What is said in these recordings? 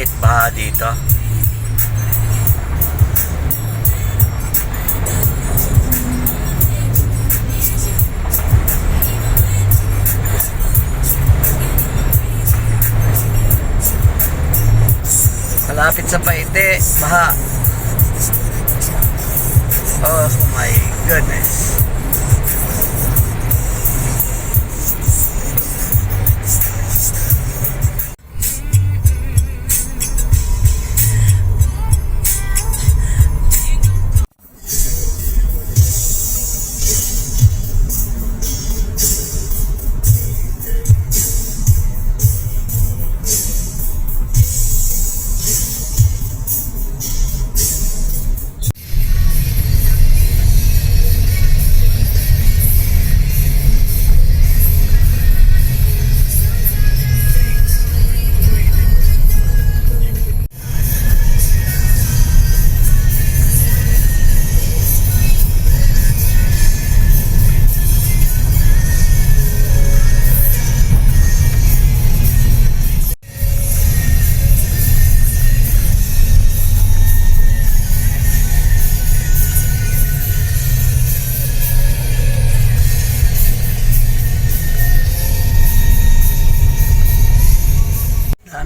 hit baha dito. Malapit sa Paite, baha. Oh my goodness.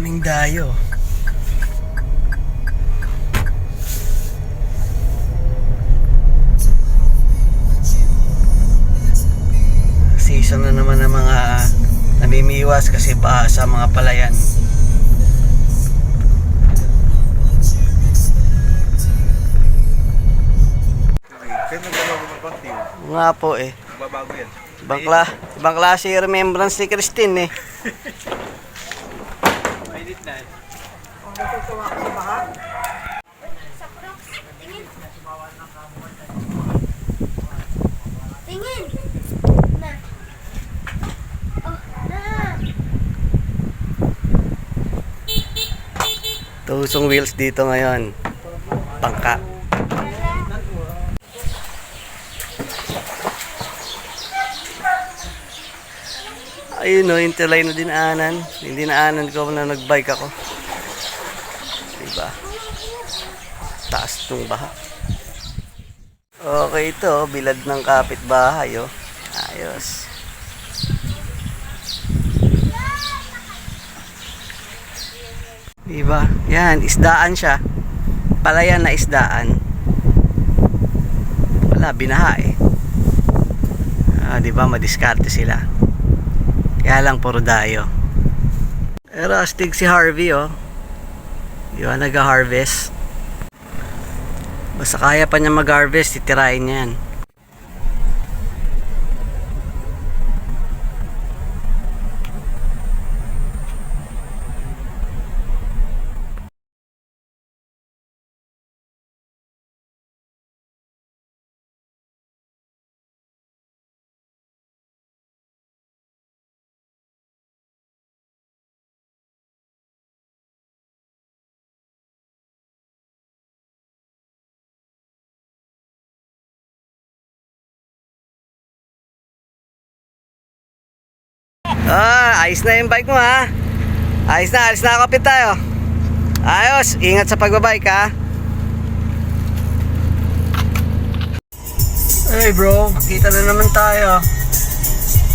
Daming dayo. Season na naman ng mga namimiwas kasi pa sa mga palayan. Nga po eh. Babago yan. Ibang, kla ibang klase yung remembrance ni Christine eh. Mainit na. Tingin! Na. Oh, na. Tusong wheels dito ngayon. Pangka. Ayun o, yung tulay na dinaanan. Yung dinaanan ko na nagbike ako. Diba? Taas tong baha. Okay ito, bilad ng kapitbahay oh. Ayos. Diba? Yan, isdaan siya. Palayan na isdaan. Wala, binaha eh. Ah, di ba, madiskarte sila. Kaya lang puro dayo. Pero astig si Harvey oh. Di ba, nag-harvest. Basta kaya pa niya mag-harvest, titirahin niya yan. Ah, ayos na yung bike mo ha. Ayos na, alis na kapit tayo. Ayos, ingat sa pagbabike ha. Hey bro, kita na naman tayo.